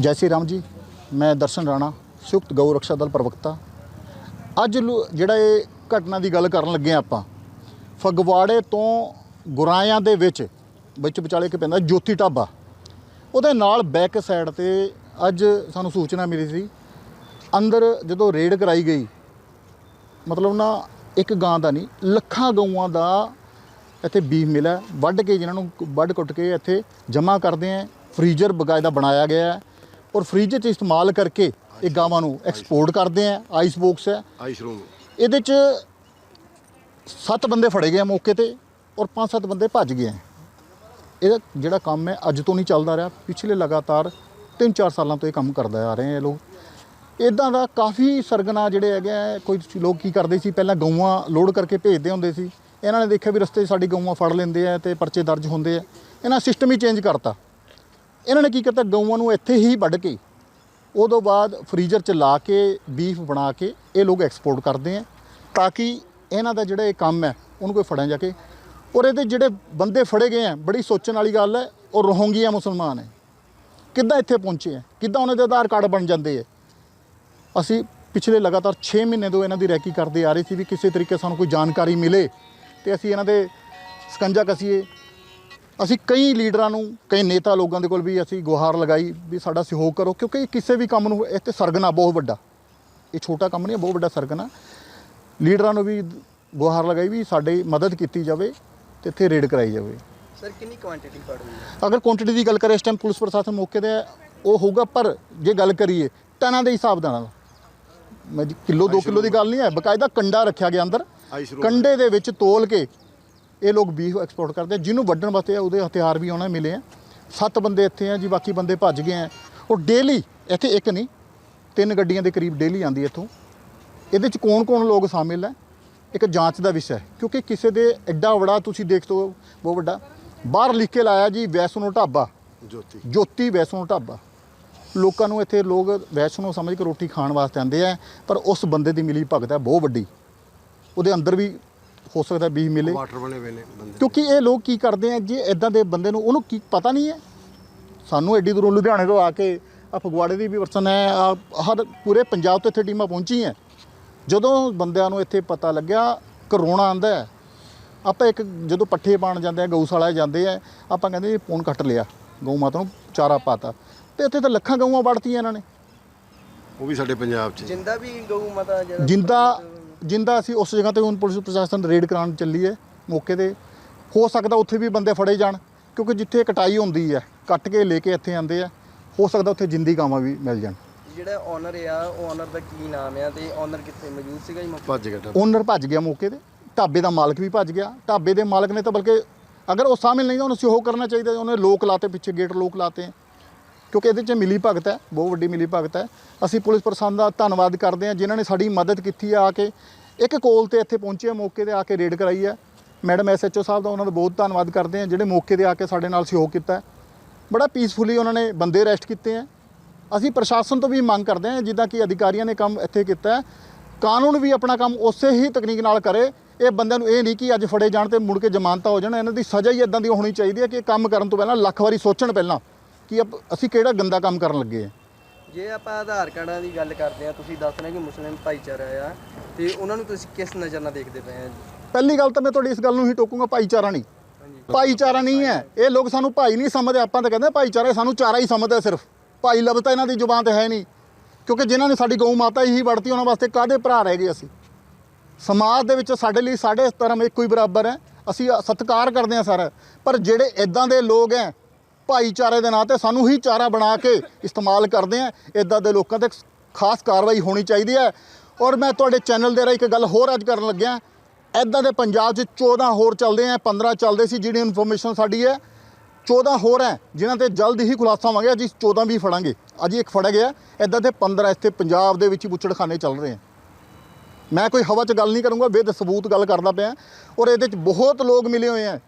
ਜੈ ਸ਼੍ਰੀ ਰਾਮ ਜੀ, ਮੈਂ ਦਰਸ਼ਨ ਰਾਣਾ, ਸੰਯੁਕਤ ਗਊ ਰਕਸ਼ਾ ਦਲ ਪ੍ਰਵਕਤਾ। ਅੱਜ ਲੋ- ਜਿਹੜਾ ਇਹ ਘਟਨਾ ਦੀ ਗੱਲ ਕਰਨ ਲੱਗੇ ਹਾਂ ਆਪਾਂ, ਫਗਵਾੜੇ ਤੋਂ ਗੁਰਾਇਆਂ ਦੇ ਵਿੱਚ ਵਿੱਚ ਵਿਚਾਲੇ ਇੱਕ ਪੈਂਦਾ ਜੋਤੀ ਢਾਬਾ। ਉਹਦੇ ਨਾਲ ਬੈਕ ਸਾਈਡ ਤੇ ਅੱਜ ਸਾਨੂੰ ਸੂਚਨਾ ਮਿਲੀ ਸੀ, ਅੰਦਰ ਜਦੋਂ ਰੇਡ ਕਰਾਈ ਗਈ, ਮਤਲਬ ਨਾ ਇੱਕ ਗਾਂ ਦਾ ਨਹੀਂ, ਲੱਖਾਂ ਗਊਆਂ ਦਾ ਇੱਥੇ ਬੀਫ ਮਿਲਿਆ। ਵੱਢ ਕੇ ਜਿਹਨਾਂ ਨੂੰ ਵੱਢ ਕੁੱਟ ਕੇ ਇੱਥੇ ਜਮ੍ਹਾਂ ਕਰਦੇ ਆ ਫਰੀਜ਼ਰ ਬਕਾਇਦਾ ਬਣਾਇਆ ਗਿਆ ਹੈ। ਔਰ ਫਰੀਜ਼ਰ 'ਚ ਇਸਤੇਮਾਲ ਕਰਕੇ ਇਹ ਗਾਵਾਂ ਨੂੰ ਐਕਸਪੋਰਟ ਕਰਦੇ ਆ ਆਈਸ ਬਾਕਸ ਹੈ। ਆਈਸ ਰੂਮ ਇਹਦੇ 'ਚ ਸੱਤ ਬੰਦੇ ਫੜੇ ਗਏ ਮੌਕੇ ਤੇ ਔਰ ਪੰਜ ਸੱਤ ਬੰਦੇ ਭੱਜ ਗਏ ਆ। ਇਹਦਾ ਜਿਹੜਾ ਕੰਮ ਹੈ ਅੱਜ ਤੋਂ ਨਹੀਂ ਚੱਲਦਾ ਰਿਹਾ। ਪਿਛਲੇ ਲਗਾਤਾਰ 3-4 ਸਾਲਾਂ ਤੋਂ ਇਹ ਕੰਮ ਕਰਦਾ ਆ ਰਹੇ ਆ ਇਹ ਲੋਕ। ਇਦਾਂ ਦਾ ਕਾਫੀ ਸਰਗਨਾ ਜਿਹੜੇ ਹੈਗੇ ਕੋਈ ਲੋਕ ਕੀ ਕਰਦੇ ਸੀ ਪਹਿਲਾਂ ਗਊਆਂ ਲੋਡ ਕਰਕੇ ਭੇਜਦੇ ਹੁੰਦੇ ਸੀ। ਇਹਨਾਂ ਨੇ ਦੇਖਿਆ ਵੀ ਰਸਤੇ 'ਚ ਸਾਡੀ ਗਊਆਂ ਫੜ ਲੈਂਦੇ ਆ ਤੇ ਪਰਚੇ ਦਰਜ ਹੁੰਦੇ ਆ। ਇਹਨਾਂ ਸਿਸਟਮ ਹੀ ਚੇਂਜ ਕਰਤਾ। ਇਹਨਾਂ ਨੇ ਕੀ ਕੀਤਾ? ਗਊਆਂ ਨੂੰ ਇੱਥੇ ਹੀ ਵੱਢ ਕੇ, ਉਦੋਂ ਬਾਅਦ ਫਰੀਜ਼ਰ 'ਚ ਲਾ ਕੇ ਬੀਫ ਬਣਾ ਕੇ ਇਹ ਲੋਕ ਐਕਸਪੋਰਟ ਕਰਦੇ ਆ ਤਾਂ ਕਿ ਇਹਨਾਂ ਦਾ ਜਿਹੜਾ ਇਹ ਕੰਮ ਹੈ, ਉਹਨੂੰ ਕੋਈ ਫੜਿਆ ਜਾ ਕੇ ਔਰ ਇਹਦੇ ਜਿਹੜੇ ਬੰਦੇ ਫੜੇ ਗਏ ਆ, ਬੜੀ ਸੋਚਣ ਵਾਲੀ ਗੱਲ ਹੈ, ਉਹ ਰੋਹਿੰਗੀਆ ਮੁਸਲਮਾਨ ਹੈ। ਕਿੱਦਾਂ ਇੱਥੇ ਪਹੁੰਚੇ ਆ? ਕਿੱਦਾਂ ਉਹਨਾਂ ਦੇ ਆਧਾਰ ਕਾਰਡ ਬਣ ਜਾਂਦੇ ਆ? ਅਸੀਂ ਪਿਛਲੇ ਲਗਾਤਾਰ 6 ਮਹੀਨੇ ਤੋਂ ਇਹਨਾਂ ਦੀ ਰੈਕੀ ਕਰਦੇ ਆ ਰਹੇ ਸੀ ਵੀ ਕਿਸੇ ਤਰੀਕੇ ਸਾਨੂੰ ਕੋਈ ਜਾਣਕਾਰੀ ਮਿਲੇ ਤੇ ਅਸੀਂ ਇਹਨਾਂ ਦੇ ਸਕੰਜਾ ਕਸੀਏ। ਅਸੀਂ ਕਈ ਲੀਡਰਾਂ ਨੂੰ ਕਈ ਨੇਤਾ ਲੋਕਾਂ ਦੇ ਕੋਲ ਵੀ ਅਸੀਂ ਗੁਹਾਰ ਲਗਾਈ ਵੀ ਸਾਡਾ ਸਹਿਯੋਗ ਕਰੋ ਕਿਉਂਕਿ ਇਹ ਕਿਸੇ ਵੀ ਕੰਮ ਨੂੰ ਇੱਥੇ ਸਰਗਨਾ ਬਹੁਤ ਵੱਡਾ। ਇਹ ਛੋਟਾ ਕੰਮ ਨਹੀਂ ਬਹੁਤ ਵੱਡਾ ਸਰਗਨਾ। ਲੀਡਰਾਂ ਨੂੰ ਵੀ ਗੁਹਾਰ ਲਗਾਈ ਵੀ ਸਾਡੀ ਮਦਦ ਕੀਤੀ ਜਾਵੇ ਤੇ ਇੱਥੇ ਰੇਡ ਕਰਾਈ ਜਾਵੇ। ਸਰ ਕਿੰਨੀ ਕੁਆਂਟੀਟੀ ਫੜ ਹੋਈ ਹੈ ਅਗਰ ਕੁਆਂਟੀਟੀ ਦੀ ਗੱਲ ਕਰੇ ਇਸ ਟਾਈਮ ਪੁਲਿਸ ਪ੍ਰਸ਼ਾਸਨ ਮੌਕੇ ਤੇ ਉਹ ਹੋਊਗਾ ਪਰ ਜੇ ਗੱਲ ਕਰੀਏ ਟਨਾਂ ਦੇ ਹਿਸਾਬ ਨਾਲ। ਮੈਂ ਕਿਲੋ 2 ਕਿਲੋ ਦੀ ਗੱਲ ਨਹੀਂ ਹੈ ਬਕਾਇਦਾ ਕੰਡਾ ਰੱਖਿਆ ਗਿਆ ਅੰਦਰ। ਕੰਡੇ ਦੇ ਵਿੱਚ ਤੋਲ ਕੇ ਇਹ ਲੋਕ ਬੀਫ ਐਕਸਪੋਰਟ ਕਰਦੇ ਜਿਹਨੂੰ ਵੱਢਣ ਵਾਸਤੇ ਉਹਦੇ ਹਥਿਆਰ ਵੀ ਉਹਨਾਂ ਮਿਲੇ ਆ। ਸੱਤ ਬੰਦੇ ਇੱਥੇ ਆ ਜੀ ਬਾਕੀ ਬੰਦੇ ਭੱਜ ਗਏ ਆ। ਉਹ ਡੇਲੀ ਇੱਥੇ ਇੱਕ ਨਹੀਂ ਤਿੰਨ ਗੱਡੀਆਂ ਦੇ ਕਰੀਬ ਡੇਲੀ ਆਉਂਦੀ ਇੱਥੋਂ। ਇਹਦੇ ਚ ਕੌਣ-ਕੌਣ ਲੋਕ ਸ਼ਾਮਿਲ ਹੈ ਇੱਕ ਜਾਂਚ ਦਾ ਵਿਸ਼ਾ ਹੈ। ਕਿਉਂਕਿ ਕਿਸੇ ਦੇ ਐਡਾ ਵੱਡਾ ਤੁਸੀਂ ਦੇਖ ਤੋ ਬਹੁਤ ਵੱਡਾ। ਬਾਹਰ ਲਿਖ ਕੇ ਲਾਇਆ ਜੀ ਵੈਸ਼ਨੋ ਢਾਬਾ। ਜੋਤੀ। ਜੋਤੀ ਵੈਸ਼ਨੋ ਢਾਬਾ। ਲੋਕਾਂ ਨੂੰ ਇੱਥੇ ਲੋਕ ਵੈਸ਼ਨੋ ਸਮਝ ਕੇ ਰੋਟੀ ਖਾਣ ਵਾਸਤੇ ਆਉਂਦੇ ਆ ਪਰ ਉਸ ਬੰਦੇ ਦੀ ਮਿਲੀ ਭਗਤ ਹੈ ਬਹੁਤ ਵੱਡੀ। ਉਹਦੇ ਅੰਦਰ ਵੀ ਹੋ ਸਕਦਾ ਬੀਜ ਮਿਲੇ। ਵਾਟਰ ਬਣੇ ਹੋਏ ਨੇ ਬੰਦੇ ਕਿਉਂਕਿ ਇਹ ਲੋਕ ਕੀ ਕਰਦੇ ਆ ਜੇ ਇਦਾਂ ਦੇ ਬੰਦੇ ਨੂੰ ਉਹਨੂੰ ਕੀ ਪਤਾ ਨਹੀਂ ਹੈ। ਸਾਨੂੰ ਐਡੀ ਦੂਰੋਂ ਲੁਧਿਆਣੇ ਤੋਂ ਆ ਕੇ ਆ ਫਗਵਾੜੇ ਦੀ ਵੀ ਵਰਸਨ ਹੈ ਹਰ ਪੂਰੇ ਪੰਜਾਬ ਤੋਂ ਇੱਥੇ ਟੀਮਾਂ ਪਹੁੰਚੀਆਂ ਜਦੋਂ ਬੰਦਿਆਂ ਨੂੰ ਇੱਥੇ ਪਤਾ ਲੱਗਿਆ ਕਰੋਨਾ ਆਂਦਾ ਹੈ ਆਪਾਂ ਇੱਕ ਜਦੋਂ ਪੱਠੇ ਪਾਣ ਜਾਂਦੇ ਆ ਗਊਸ਼ਾਲਾ ਜਾਂਦੇ ਆ ਆਪਾਂ ਕਹਿੰਦੇ ਜੀ ਪੌਣ ਕੱਟ ਲਿਆ ਗਊ ਮਾਤਾ ਨੂੰ ਚਾਰਾ ਪਾਤਾ। ਤੇ ਇੱਥੇ ਤਾਂ ਲੱਖਾਂ ਗਊਆਂ ਵੜਤੀਆਂ ਇਹਨਾਂ ਨੇ। ਉਹ ਵੀ ਸਾਡੇ ਪੰਜਾਬ 'ਚ। ਜਿੰਦਾ ਵੀ ਗਊ ਮਾਤਾ ਜਿਹੜਾ ਜਿੰਦਾ ਜਿੰਦਾ ਅਸੀਂ ਉਸ ਜਗ੍ਹਾ ਤੇ ਹੁਣ ਪੁਲਿਸ ਪ੍ਰਸ਼ਾਸਨ ਰੇਡ ਕਰਾਉਣ ਚੱਲੀ ਹੈ ਮੌਕੇ ਤੇ ਹੋ ਸਕਦਾ ਉੱਥੇ ਵੀ ਬੰਦੇ ਫੜੇ ਜਾਣ ਕਿਉਂਕਿ ਜਿੱਥੇ ਕਟਾਈ ਹੁੰਦੀ ਹੈ ਕੱਟ ਕੇ ਲੈ ਕੇ ਇੱਥੇ ਆਉਂਦੇ ਆ ਹੋ ਸਕਦਾ ਉੱਥੇ ਜਿੰਦੀ ਗਾਵਾਂ ਵੀ ਮਿਲ ਜਾਣ। ਜਿਹੜਾ ਓਨਰ ਆ ਉਹ ਓਨਰ ਦਾ ਕੀ ਨਾਮ ਆ ਤੇ ਓਨਰ ਕਿੱਥੇ ਮੌਜੂਦ ਸੀਗਾ ਜੀ ਮੌਕੇ ਭੱਜ ਗਿਆ। ਓਨਰ ਭੱਜ ਗਿਆ ਮੌਕੇ ਤੇ ਢਾਬੇ ਦਾ ਮਾਲਕ ਵੀ ਭੱਜ ਗਿਆ ਢਾਬੇ ਦੇ ਮਾਲਕ ਨੇ ਤਾਂ ਬਲਕਿ ਅਗਰ ਉਹ ਸ਼ਾਮਿਲ ਨਹੀਂ ਤਾਂ ਉਹਨੂੰ ਸਹਿਯੋਗ ਕਰਨਾ ਚਾਹੀਦਾ ਉਹਨੇ ਲੋਕ ਲਾਤੇ ਪਿੱਛੇ ਗੇਟ ਲੋਕ ਲਾਤੇ ਕਿਉਂਕਿ ਇਹਦੇ 'ਚ ਮਿਲੀ ਭਗਤ ਹੈ, ਬਹੁਤ ਵੱਡੀ ਮਿਲੀ ਭਗਤ ਹੈ। ਅਸੀਂ ਪੁਲਿਸ ਪ੍ਰਸ਼ਾਸਨ ਦਾ ਧੰਨਵਾਦ ਕਰਦੇ ਹਾਂ ਜਿਨ੍ਹਾਂ ਨੇ ਸਾਡੀ ਮਦਦ ਕੀਤੀ ਹੈ ਆ ਕੇ ਇੱਕ ਕੋਲ ਤੇ ਇੱਥੇ ਪਹੁੰਚੇ, ਮੌਕੇ ਤੇ ਆ ਕੇ ਰੇਡ ਕਰਾਈ ਹੈ। ਮੈਡਮ ਐਸਐਚਓ ਸਾਹਿਬ ਦਾ ਉਹਨਾਂ ਦਾ ਬਹੁਤ ਧੰਨਵਾਦ ਕਰਦੇ ਹਾਂ, ਜਿਹੜੇ ਮੌਕੇ ਤੇ ਆ ਕੇ ਸਾਡੇ ਨਾਲ ਸਹਿਯੋਗ ਕੀਤਾ ਬੜਾ ਪੀਸਫੁਲੀ ਉਹਨਾਂ ਨੇ ਬੰਦੇ ਅਰੈਸਟ ਕੀਤੇ ਆ ਅਸੀਂ ਪ੍ਰਸ਼ਾਸਨ ਤੋਂ ਵੀ ਮੰਗ ਕਰਦੇ ਹਾਂ, ਜਿੱਦਾਂ ਕਿ ਅਧਿਕਾਰੀਆਂ ਨੇ ਕੰਮ ਇੱਥੇ ਕੀਤਾ ਕਾਨੂੰਨ ਵੀ ਆਪਣਾ ਕੰਮ ਉਸੇ ਹੀ ਤਕਨੀਕ ਨਾਲ ਕਰੇ। ਇਹ ਬੰਦਿਆਂ ਨੂੰ ਇਹ ਨਹੀਂ ਕਿ ਅੱਜ ਫੜੇ ਜਾਣ ਤੇ ਮੁੜ ਕੇ ਜ਼ਮਾਨਤਾਂ ਹੋ ਜਾਣ, ਇਹਨਾਂ ਦੀ ਸਜ਼ਾ ਹੀ ਇਦਾਂ ਦੀ ਹੋਣੀ ਚਾਹੀਦੀ ਹੈ ਕਿ ਕੰਮ ਕਰਨ ਤੋਂ ਪਹਿਲਾਂ, ਲੱਖ ਵਾਰੀ ਸੋਚਣ ਪਹਿਲਾਂ। ਕਿ ਅਪ- ਅਸੀਂ ਕਿਹੜਾ ਗੰਦਾ ਕੰਮ ਕਰਨ ਲੱਗੇ ਹਾਂ ਜੇ ਆਪਾਂ ਆਧਾਰ ਕਾਰਡਾਂ ਦੀ ਗੱਲ ਕਰਦੇ ਆ ਤੁਸੀਂ ਦੱਸ ਰਹੇ ਕਿ ਮੁਸਲਿਮ ਭਾਈਚਾਰਾ ਆ ਤੇ ਉਹਨਾਂ ਨੂੰ ਤੁਸੀਂ ਕਿਸ ਨਜ਼ਰ ਨਾਲ ਦੇਖਦੇ ਪਏ ਆ ਪਹਿਲੀ ਗੱਲ ਤਾਂ ਮੈਂ ਤੁਹਾਡੀ ਇਸ ਗੱਲ ਨੂੰ ਹੀ ਟੋਕੂੰਗਾ ਭਾਈਚਾਰਾ ਨਹੀਂ। ਹਾਂਜੀ। ਭਾਈਚਾਰਾ ਨਹੀਂ ਹੈ। ਇਹ ਲੋਕ ਸਾਨੂੰ ਭਾਈ ਨਹੀਂ ਸਮਝਦੇ ਆਪਾਂ ਤਾਂ ਕਹਿੰਦੇ ਭਾਈਚਾਰਾ ਸਾਨੂੰ ਚਾਰਾ ਹੀ ਸਮਝਦਾ ਸਿਰਫ। ਭਾਈ ਲਫ਼ਜ਼ ਤਾਂ ਇਹਨਾਂ ਦੀ ਜ਼ੁਬਾਨ ਤੇ ਹੈ ਨਹੀਂ ਕਿਉਂਕਿ ਜਿਨ੍ਹਾਂ ਨੇ ਸਾਡੀ ਗਊ ਮਾਤਾ ਹੀ ਵੜਤੀ ਉਹਨਾਂ ਵਾਸਤੇ ਕਾਦੇ ਭਰਾ ਰਹਿ ਗਏ ਅਸੀਂ? ਸਮਾਜ ਦੇ ਵਿੱਚ ਸਾਡੇ ਲਈ ਸਾਡੇ ਧਰਮ ਇੱਕੋ ਹੀ ਬਰਾਬਰ ਹੈ। ਅਸੀਂ ਸਤਿਕਾਰ ਕਰਦੇ ਹਾਂ ਸਰ ਪਰ ਜਿਹੜੇ ਇਦਾਂ ਦੇ ਲੋਕ ਹੈ ਭਾਈਚਾਰੇ ਦੇ ਨਾਂ ਤੇ ਸਾਨੂੰ ਹੀ ਚਾਰਾ ਬਣਾ ਕੇ ਇਸਤੇਮਾਲ ਕਰਦੇ ਆ। ਇਦਾਂ ਦੇ ਲੋਕਾਂ ਤੇ ਖਾਸ ਕਾਰਵਾਈ ਹੋਣੀ ਚਾਹੀਦੀ ਹੈ। ਔਰ ਮੈਂ ਤੁਹਾਡੇ ਚੈਨਲ ਦੇ ਰਾਹੀਂ ਇੱਕ ਗੱਲ ਹੋਰ ਅੱਜ ਕਰਨ ਲੱਗਿਆ। ਇਦਾਂ ਦੇ ਪੰਜਾਬ 'ਚ 14 ਹੋਰ ਚੱਲਦੇ ਆ 15 ਚੱਲਦੇ ਸੀ, ਜਿਹੜੀ ਇਨਫੋਰਮੇਸ਼ਨ ਸਾਡੀ ਹੈ 14 ਹੋਰ ਹੈ, ਜਿਨ੍ਹਾਂ ਤੇ ਜਲਦ ਹੀ ਖੁਲਾਸਾ ਹੋਵਾਂਗੇ, ਅੱਜ 14 ਵੀ ਫੜਾਂਗੇ। ਅੱਜ ਇੱਕ ਫੜਿਆ ਗਿਆ। ਇਦਾਂ ਦੇ 15 ਇੱਥੇ ਪੰਜਾਬ ਦੇ ਵਿੱਚ ਹੀ ਬੁੱਚੜਖਾਨੇ ਚੱਲ ਰਹੇ ਆ। ਮੈਂ ਕੋਈ ਹਵਾ 'ਚ ਗੱਲ ਨਹੀਂ ਕਰੂੰਗਾ ਬੇਦ ਸਬੂਤ ਗੱਲ ਕਰਦਾ ਪਿਆ। ਔਰ ਇਹਦੇ 'ਚ ਬਹੁਤ ਲੋਕ ਮਿਲੇ ਹੋਏ ਆ।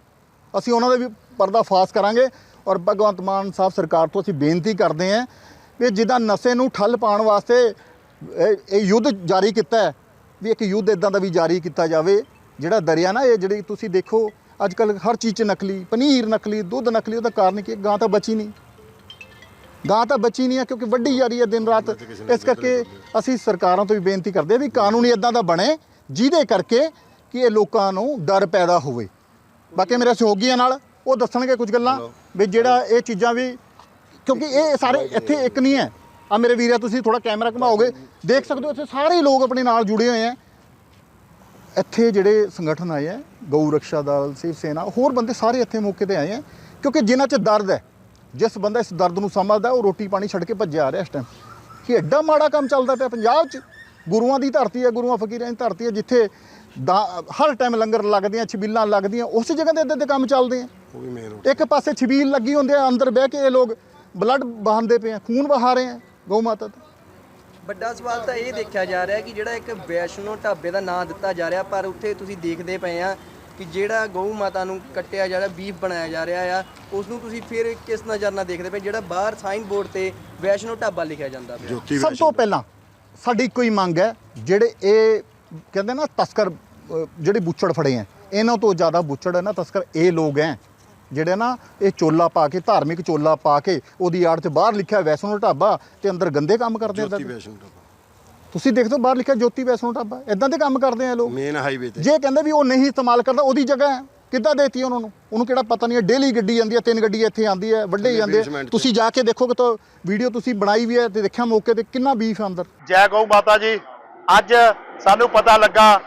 ਅਸੀਂ ਉਹਨਾਂ ਦੇ ਵੀ ਪਰਦਾ ਫਾਸ ਕਰਾਂਗੇ। ਔਰ ਭਗਵੰਤ ਮਾਨ ਸਾਹਿਬ ਸਰਕਾਰ ਤੋਂ ਅਸੀਂ ਬੇਨਤੀ ਕਰਦੇ ਹਾਂ ਵੀ ਜਿੱਦਾਂ ਨਸ਼ੇ ਨੂੰ ਠੱਲ ਪਾਉਣ ਵਾਸਤੇ ਇਹ ਯੁੱਧ ਜਾਰੀ ਕੀਤਾ ਹੈ ਵੀ ਇੱਕ ਯੁੱਧ ਇਦਾਂ ਦਾ ਵੀ ਜਾਰੀ ਕੀਤਾ ਜਾਵੇ ਜਿਹੜਾ ਦਰਿਆ ਨਾ ਇਹ ਜਿਹੜੀ ਤੁਸੀਂ ਦੇਖੋ ਅੱਜ ਕੱਲ ਹਰ ਚੀਜ਼ 'ਚ ਨਕਲੀ ਪਨੀਰ ਨਕਲੀ ਦੁੱਧ ਨਕਲੀ ਉਹਦਾ ਕਾਰਨ ਕੀ? ਗਾਂ ਤਾਂ ਬਚੀ ਨਹੀਂ। ਗਾਂ ਤਾਂ ਬਚੀ ਨਹੀਂ ਹੈ ਕਿਉਂਕਿ ਵੱਢੀ ਜਾ ਰਹੀ ਹੈ ਦਿਨ ਰਾਤ। ਇਸ ਕਰਕੇ ਅਸੀਂ ਸਰਕਾਰਾਂ ਤੋਂ ਵੀ ਬੇਨਤੀ ਕਰਦੇ ਹਾਂ ਵੀ ਕਾਨੂੰਨ ਇਦਾਂ ਦਾ ਬਣੇ ਜਿਹਦੇ ਕਰਕੇ ਕਿ ਇਹ ਲੋਕਾਂ ਨੂੰ ਡਰ ਪੈਦਾ ਹੋਵੇ। ਬਾਕੀ ਮੇਰੇ ਸਹਿਯੋਗੀਆਂ ਨਾਲ ਉਹ ਦੱਸਣਗੇ ਕੁਝ ਗੱਲਾਂ ਵੀ ਜਿਹੜਾ ਇਹ ਚੀਜ਼ਾਂ ਵੀ ਕਿਉਂਕਿ ਇਹ ਸਾਰੇ ਇੱਥੇ ਇੱਕ ਨਹੀਂ ਹੈ। ਆ ਮੇਰੇ ਵੀਰੇ ਤੁਸੀਂ ਥੋੜਾ ਕੈਮਰਾ ਘੁਮਾਓਗੇ। ਦੇਖ ਸਕਦੇ ਹੋ ਇੱਥੇ ਸਾਰੇ ਲੋਕ ਆਪਣੇ ਨਾਲ ਜੁੜੇ ਹੋਏ ਆ। ਇੱਥੇ ਜਿਹੜੇ ਸੰਗਠਨ ਆਏ ਆ ਗਊ ਰਕਸ਼ਾ ਦਲ ਸਿਵ ਸੈਨਾ ਹੋਰ ਬੰਦੇ ਸਾਰੇ ਇੱਥੇ ਮੌਕੇ ਤੇ ਆਏ ਆ ਕਿਉਂਕਿ ਜਿਨ੍ਹਾਂ 'ਚ ਦਰਦ ਹੈ ਜਿਸ ਬੰਦਾ ਇਸ ਦਰਦ ਨੂੰ ਸਮਝਦਾ ਉਹ ਰੋਟੀ ਪਾਣੀ ਛੱਡ ਕੇ ਭੱਜਿਆ ਆ ਰਿਹਾ ਇਸ ਟਾਈਮ ਕਿ ਐਡਾ ਮਾੜਾ ਕੰਮ ਚੱਲਦਾ ਪਿਆ ਪੰਜਾਬ 'ਚ। ਗੁਰੂਆਂ ਦੀ ਧਰਤੀ ਹੈ ਗੁਰੂਆਂ ਫਕੀਰਾਂ ਦੀ ਧਰਤੀ ਹੈ ਜਿੱਥੇ ਹਰ ਟਾਈਮ ਲੰਗਰ ਲੱਗਦੇ ਆ ਛਬੀਲਾਂ ਲੱਗਦੀਆਂ ਉਸ ਜਗ੍ਹਾ ਤੇ ਇੱਦਾਂ ਦੇ ਕੰਮ ਚੱਲਦੇ ਆ। ਉਹ ਵੀ ਮੇਨ ਰੋਡ ਇੱਕ ਪਾਸੇ ਛਬੀਲ ਲੱਗੀ ਹੁੰਦੇ ਆ ਅੰਦਰ ਬਹਿ ਕੇ ਇਹ ਲੋਕ ਬਲੱਡ ਬਹਾਉਂਦੇ ਪਏ ਆ ਖੂਨ ਵਹਾ ਰਹੇ ਆ ਗਊ ਮਾਤਾ ਦਾ ਵੱਡਾ ਸਵਾਲ ਤਾਂ ਇਹ ਦੇਖਿਆ ਜਾ ਰਿਹਾ ਕਿ ਜਿਹੜਾ ਇੱਕ ਵੈਸ਼ਨੋ ਢਾਬੇ ਦਾ ਨਾਂ ਦਿੱਤਾ ਜਾ ਰਿਹਾ ਪਰ ਉੱਥੇ ਤੁਸੀਂ ਦੇਖਦੇ ਪਏ ਆ ਕਿ ਜਿਹੜਾ ਗਊ ਮਾਤਾ ਨੂੰ ਕੱਟਿਆ ਜਾ ਰਿਹਾ ਬੀਫ ਬਣਾਇਆ ਜਾ ਰਿਹਾ ਆ ਉਸ ਨੂੰ ਤੁਸੀਂ ਫਿਰ ਕਿਸ ਨਜ਼ਰ ਨਾਲ ਦੇਖਦੇ ਪਏ ਜਿਹੜਾ ਬਾਹਰ ਸਾਈਨ ਬੋਰਡ ਤੇ ਵੈਸ਼ਨੋ ਢਾਬਾ ਲਿਖਿਆ ਜਾਂਦਾ ਪਿਆ? ਜੋਤੀ ਸਭ ਤੋਂ ਪਹਿਲਾਂ ਸਾਡੀ ਇੱਕੋ ਹੀ ਮੰਗ ਹੈ ਜਿਹੜੇ ਇਹ ਕਹਿੰਦੇ ਨਾ ਤਸਕਰ ਜਿਹੜੇ ਬੁੱਚੜ ਫੜੇ ਆ ਇਹਨਾਂ ਤੋਂ ਜ਼ਿਆਦਾ ਬੁੱਚੜ ਹੈ ਨਾ ਤਸਕਰ ਇਹ ਲੋਕ ਹੈ। ਜਿਹੜੇ ਨਾ ਇਹ ਚੋਲਾ ਪਾ ਕੇ ਧਾਰਮਿਕ ਚੋਲਾ ਪਾ ਕੇ ਉਹਦੀ ਆੜ 'ਚ ਬਾਹਰ ਲਿਖਿਆ ਵੈਸ਼ਨੋ ਢਾਬਾ ਤੇ ਅੰਦਰ ਗੰਦੇ ਕੰਮ ਕਰਦੇ ਆ ਜੋਤੀ ਇੱਦਾਂ ਦੇ। ਵੈਸ਼ਨੋ ਢਾਬਾ। ਤੁਸੀਂ ਦੇਖਦੇ ਹੋ ਬਾਹਰ ਲਿਖਿਆ ਜੋਤੀ ਵੈਸ਼ਨੋ ਢਾਬਾ ਇਦਾਂ ਦੇ ਕੰਮ ਕਰਦੇ ਆ ਲੋਕ। ਮੇਨ ਹਾਈਵੇ ਤੇ। ਜੇ ਕਹਿੰਦੇ ਵੀ ਉਹ ਨਹੀਂ ਇਸਤੇਮਾਲ ਕਰਦਾ ਉਹਦੀ ਜਗ੍ਹਾ ਹੈ। ਕਿੱਦਾਂ ਦੇਤੀ ਉਹਨਾਂ ਨੂੰ? ਉਹਨੂੰ ਕਿਹੜਾ ਪਤਾ ਨਹੀਂ ਹੈ। ਡੇਲੀ ਗੱਡੀ ਜਾਂਦੀ ਹੈ ਤਿੰਨ ਗੱਡੀ ਇੱਥੇ ਆਂਦੀ ਹੈ ਵੱਡੇ ਥੱਲੇ ਜਾਂਦੇ। ਤੁਸੀਂ ਜਾ ਕੇ ਦੇਖੋਗੇ ਤਾਂ ਵੀਡੀਓ ਤੁਸੀਂ ਬਣਾਈ ਵੀ ਹੈ ਤੇ ਦੇਖਿਆ ਮੌਕੇ ਤੇ ਕਿੰਨਾ ਬੀਫ ਹੈ ਅੰਦਰ। ਜੈ ਗਊ ਮਾਤਾ ਜੀ ਅੱਜ ਸਾਨੂੰ ਪਤਾ ਲੱਗਾ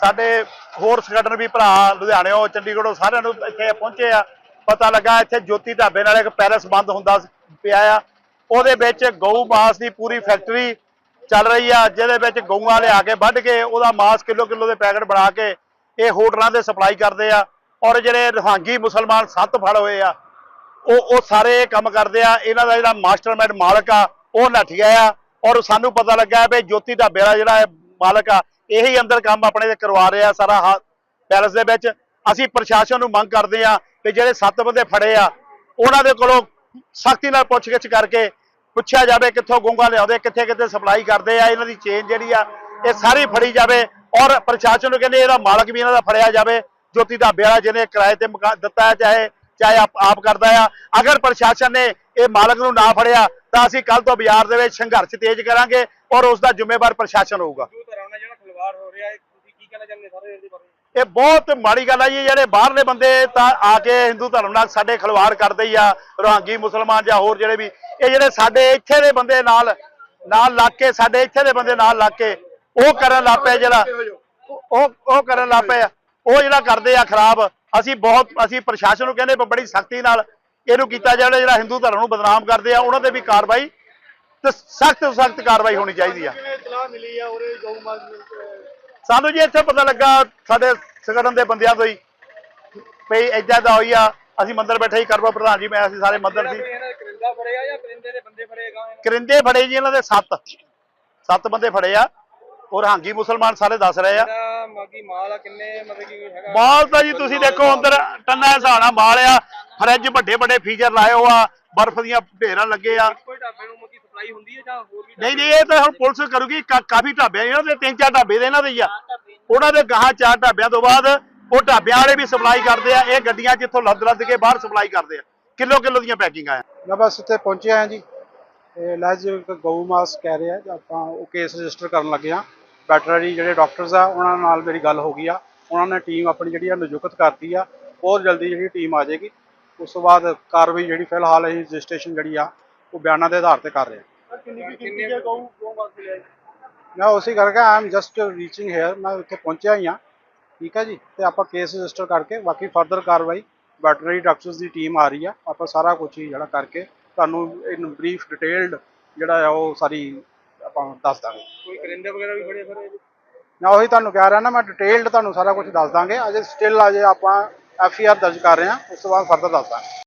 ਸਾਡੇ ਹੋਰ ਸੰਗਠਨ ਵੀ ਭਰਾ ਲੁਧਿਆਣਿਓਂ ਚੰਡੀਗੜ੍ਹੋਂ ਸਾਰਿਆਂ ਨੂੰ ਇੱਥੇ ਪਹੁੰਚੇ ਆ। ਪਤਾ ਲੱਗਾ ਇੱਥੇ ਜੋਤੀ ਢਾਬੇ ਨਾਲ ਇੱਕ ਪੈਲਸ ਬੰਦ ਹੁੰਦਾ ਪਿਆ ਆ। ਉਹਦੇ ਵਿੱਚ ਗਊ ਮਾਸ ਦੀ ਪੂਰੀ ਫੈਕਟਰੀ ਚੱਲ ਰਹੀ ਆ, ਜਿਹਦੇ ਵਿੱਚ ਗਊਆਂ ਲਿਆ ਕੇ ਵੱਢ ਕੇ ਉਹਦਾ ਮਾਸ ਕਿਲੋ ਕਿਲੋ ਦੇ ਪੈਕਟ ਬਣਾ ਕੇ ਇਹ ਹੋਟਲਾਂ ਦੇ ਸਪਲਾਈ ਕਰਦੇ ਆ। ਔਰ ਜਿਹੜੇ ਰਹਾਂਗੀ ਮੁਸਲਮਾਨ ਸੱਤ ਫੜ ਹੋਏ ਆ, ਉਹ ਉਹ ਸਾਰੇ ਇਹ ਕੰਮ ਕਰਦੇ ਆ। ਇਹਨਾਂ ਦਾ ਜਿਹੜਾ ਮਾਸਟਰਮਾਈਂਡ ਮਾਲਕ ਆ, ਉਹ ਨੱਠ ਗਿਆ ਆ। ਔਰ ਸਾਨੂੰ ਪਤਾ ਲੱਗਾ ਵੀ ਜੋਤੀ ਢਾਬੇ ਦਾ ਜਿਹੜਾ ਇਹ ਮਾਲਕ ਆ, ਇਹੀ ਅੰਦਰ ਕੰਮ ਆਪਣੇ ਤੇ ਕਰਵਾ ਰਿਹਾ ਸਾਰਾ ਹਾ- ਪੈਲਸ ਦੇ ਵਿੱਚ। ਅਸੀਂ ਪ੍ਰਸ਼ਾਸਨ ਨੂੰ ਮੰਗ ਕਰਦੇ ਆ ਕਿ ਜਿਹੜੇ ਸੱਤ ਬੰਦੇ ਫੜੇ ਆ, ਉਹਨਾਂ ਦੇ ਕੋਲੋਂ ਸਖਤੀ ਨਾਲ ਪੁੱਛਗਿੱਛ ਕਰਕੇ ਪੁੱਛਿਆ ਜਾਵੇ ਕਿੱਥੋਂ ਗੋਂਗਾ ਲਿਆਉਂਦੇ, ਕਿੱਥੇ ਕਿੱਥੇ ਸਪਲਾਈ ਕਰਦੇ ਆ, ਇਹਨਾਂ ਦੀ ਚੇਨ ਜਿਹੜੀ ਆ, ਇਹ ਸਾਰੀ ਫੜੀ ਜਾਵੇ ਔਰ ਪ੍ਰਸ਼ਾਸਨ ਨੂੰ ਕਹਿੰਦੇ ਇਹਦਾ ਮਾਲਕ ਵੀ ਇਹਨਾਂ ਦਾ ਫੜਿਆ ਜਾਵੇ, ਜੋਤੀ ਢਾਬੇ ਵਾਲਾ ਜਿਹਨੇ ਕਿਰਾਏ ਤੇ ਮਕਾਨ ਦਿੱਤਾ ਹੈ, ਚਾਹੇ ਚਾਹੇ ਆਪ ਆਪ ਕਰਦਾ ਆ। ਅਗਰ ਪ੍ਰਸ਼ਾਸਨ ਨੇ ਇਹ ਮਾਲਕ ਨੂੰ ਨਾ ਫੜਿਆ, ਤਾਂ ਅਸੀਂ ਕੱਲ ਤੋਂ ਬਾਜ਼ਾਰ ਦੇ ਵਿੱਚ ਸੰਘਰਸ਼ ਤੇਜ਼ ਕਰਾਂਗੇ ਔਰ ਉਸ ਦਾ ਜ਼ਿੰਮੇਵਾਰ ਪ੍ਰਸ਼ਾਸਨ ਹੋਊਗਾ। ਜਿਹੜਾ ਖਿਲਵਾੜ ਹੋ ਰਿਹਾ ਹੈ, ਤੁਸੀਂ ਕੀ ਕਹਿਣਾ ਚਾਹੁੰਦੇ ਸਾਰੇ ਇਹਦੇ ਬਾਰੇ? ਇਹ ਬਹੁਤ ਮਾੜੀ ਗੱਲ ਆ ਜੀ, ਜਿਹੜੇ ਬਾਹਰਲੇ ਬੰਦੇ ਤਾਂ ਆ ਕੇ ਹਿੰਦੂ ਧਰਮ ਨਾਲ ਸਾਡੇ ਖਿਲਵਾੜ ਕਰਦੇ ਹੀ ਆ, ਰੋਹਾਂਗੀ ਮੁਸਲਮਾਨ ਜਾਂ ਹੋਰ ਜਿਹੜੇ ਵੀ, ਇਹ ਜਿਹੜੇ ਸਾਡੇ ਇੱਥੇ ਦੇ ਬੰਦੇ ਨਾਲ ਨਾਲ ਲੱਗ ਕੇ, ਸਾਡੇ ਇੱਥੇ ਦੇ ਬੰਦੇ ਨਾਲ ਲੱਗ ਕੇ, ਉਹ ਕਰਨ ਲੱਗ ਪਏ ਜਿਹੜਾ, ਉਹ ਉਹ ਕਰਨ ਲੱਗ ਪਏ ਆ। ਉਹ ਜਿਹੜਾ ਕਰਦੇ ਆ ਖਰਾਬ, ਅਸੀਂ ਬਹੁਤ, ਅਸੀਂ ਪ੍ਰਸ਼ਾਸਨ ਨੂੰ ਕਹਿੰਦੇ ਬੜੀ ਸਖਤੀ ਨਾਲ ਇਹਨੂੰ ਕੀਤਾ ਜਾਵੇ, ਜਿਹੜਾ ਹਿੰਦੂ ਧਰਮ ਨੂੰ ਬਦਨਾਮ ਕਰਦੇ ਆ, ਉਹਨਾਂ ਤੇ ਵੀ ਕਾਰਵਾਈ, ਤੇ ਸਖਤ ਤੋਂ ਸਖਤ ਕਾਰਵਾਈ ਹੋਣੀ ਚਾਹੀਦੀ ਆ ਸਾਨੂੰ ਜੀ ਇੱਥੇ ਪਤਾ ਲੱਗਾ ਸਾਡੇ ਸੰਗਠਨ ਦੇ ਬੰਦਿਆਂ ਤੋਂ ਹੀ ਵੀ ਏਦਾਂ ਦਾ ਹੋਈ ਆ ਅਸੀਂ ਮੰਦਰ ਬੈਠੇ ਹੀ ਕਰਵਾ ਪ੍ਰਧਾਨ ਜੀ ਮੈਂ ਅਸੀਂ ਸਾਰੇ ਮੰਦਰ ਸੀ। ਕਰਿੰਦਾ ਫੜਿਆ ਜਾਂ ਕਰਿੰਦੇ ਦੇ ਬੰਦੇ ਫੜੇਗਾ ਕਰਿੰਦੇ ਫੜੇ ਜੀ ਇਹਨਾਂ ਦੇ ਸੱਤ। ਸੱਤ ਬੰਦੇ ਫੜੇ ਆ ਔਰ ਹਾਂਗੀ ਮੁਸਲਮਾਨ ਸਾਰੇ ਦੱਸ ਰਹੇ ਆ। ਮਾਗੀ ਮਾਲ ਆ ਕਿੰਨੇ ਮਤਲਬ ਕਿ ਹੈਗਾ? ਮਾਲ ਤਾਂ ਜੀ ਤੁਸੀਂ ਦੇਖੋ ਅੰਦਰ ਟੰਨਾ ਨਾਲ ਮਾਲ ਆ ਫਰਿੱਜ ਵੱਡੇ ਵੱਡੇ ਫੀਚਰ ਲਾਏ ਆ ਬਰਫ਼ ਦੀਆਂ ਢੇਰਾਂ ਲੱਗੇ ਆ। ਕੋਈ ਢਾਬੇ ਨੂੰ ਮੱਕੀ ਸਪਲਾਈ ਹੁੰਦੀ ਹੈ ਜਾਂ ਹੋਰ ਵੀ ਨਹੀਂ ਨਹੀਂ ਇਹ ਤਾਂ ਹੁਣ ਪੁਲਿਸ ਕਰੂਗੀ ਕਾ- ਕਾਫੀ ਢਾਬੇ ਆ ਇਹਨਾਂ ਦੇ ਤਿੰਨ ਚਾਰ ਢਾਬੇ ਦੇ ਇਹਨਾਂ ਦੇ ਹੀ ਆ। ਉਹਨਾਂ ਦੇ ਗਾਹਾਂ ਚਾਰ ਢਾਬਿਆਂ ਤੋਂ ਬਾਅਦ ਉਹ ਢਾਬਿਆਂ ਵਾਲੇ ਵੀ ਸਪਲਾਈ ਕਰਦੇ ਆ ਇਹ ਗੱਡੀਆਂ ਜਿੱਥੋਂ ਲੱਦ ਲੱਦ ਕੇ ਬਾਹਰ ਸਪਲਾਈ ਕਰਦੇ ਆ। ਕਿਲੋ ਕਿਲੋ ਦੀਆਂ ਪੈਕਿੰਗਾਂ ਆ। ਮੈਂ ਬਸ ਇੱਥੇ ਪਹੁੰਚਿਆ ਹਾਂ ਜੀ। ਤੇ ਲੈਜ ਗਊ ਮਾਸ ਕਹਿ ਰਿਹਾ ਤੇ ਆਪਾਂ ਉਹ ਕੇਸ ਰਜਿਸਟਰ ਕਰਨ ਲੱਗੇ ਆ ਵੈਟਰਨਰੀ ਜਿਹੜੇ ਡਾਕਟਰਸ ਆ ਉਹਨਾਂ ਨਾਲ ਮੇਰੀ ਗੱਲ ਹੋ ਗਈ ਆ। ਉਹਨਾਂ ਨੇ ਟੀਮ ਆਪਣੀ ਜਿਹੜੀ ਆ ਨਿਯੁਕਤ ਕਰਤੀ ਆ। ਬਹੁਤ ਜਲਦੀ ਜਿਹੜੀ ਟੀਮ ਆ ਜਾਏਗੀ। ਉਸ ਤੋਂ ਬਾਅਦ ਕਾਰਵਾਈ ਜਿਹੜੀ ਫਿਲਹਾਲ ਅਸੀਂ ਰਜਿਸਟ੍ਰੇਸ਼ਨ ਜਿਹੜੀ ਆ ਉਹ ਬਿਆਨਾਂ ਦੇ ਆਧਾਰ ਤੇ ਕਰ ਰਹੇ। ਹਾਂ ਕਿੰਨੇ ਗਊ? ਗਊ? ਮੈਂ ਉਸੇ ਕਰਕੇ I am just reaching here ਮੈਂ ਇੱਥੇ ਪਹੁੰਚਿਆ ਹੀ ਆ ਠੀਕ ਹੈ ਜੀ? ਤੇ ਆਪਾਂ ਕੇਸ ਰਜਿਸਟਰ ਕਰਕੇ ਬਾਕੀ ਫਰਦਰ ਕਾਰਵਾਈ ਵੈਟਰਨਰੀ ਡਾਕਟਰਸ ਦੀ ਟੀਮ ਆ ਰਹੀ ਆ। ਆਪਾਂ ਸਾਰਾ ਕੁਝ ਹੀ ਜਿਹੜਾ ਕਰਕੇ ਤੁਹਾਨੂੰ ਇਨ ਬਰੀਫ ਡਿਟੇਲਡ ਜਿਹੜਾ ਆ ਉਹ ਸਾਰੀ ਆਪਾਂ ਦੱਸ ਦਾਂਗੇ। ਕੋਈ ਕਰਿੰਦੇ ਵਗੈਰਾ ਵੀ ਫੜੇ ਫੜੇ ਮੈਂ ਉਹੀ ਤੁਹਾਨੂੰ ਕਹਿ ਰਿਹਾ ਨਾ ਮੈਂ ਡਿਟੇਲਡ ਤੁਹਾਨੂੰ ਸਾਰਾ ਕੁਝ ਦੱਸ ਦਾਂਗੇ। ਅਜੇ ਸਟਿਲ ਅਜੇ ਆਪਾਂ ਐਫ ਆਰ ਦਰਜ ਕਰ ਰਹੇ ਹਾਂ ਉਸ ਤੋਂ ਬਾਅਦ ਫਰਦਰ ਦੱਸ ਦਾਂਗੇ।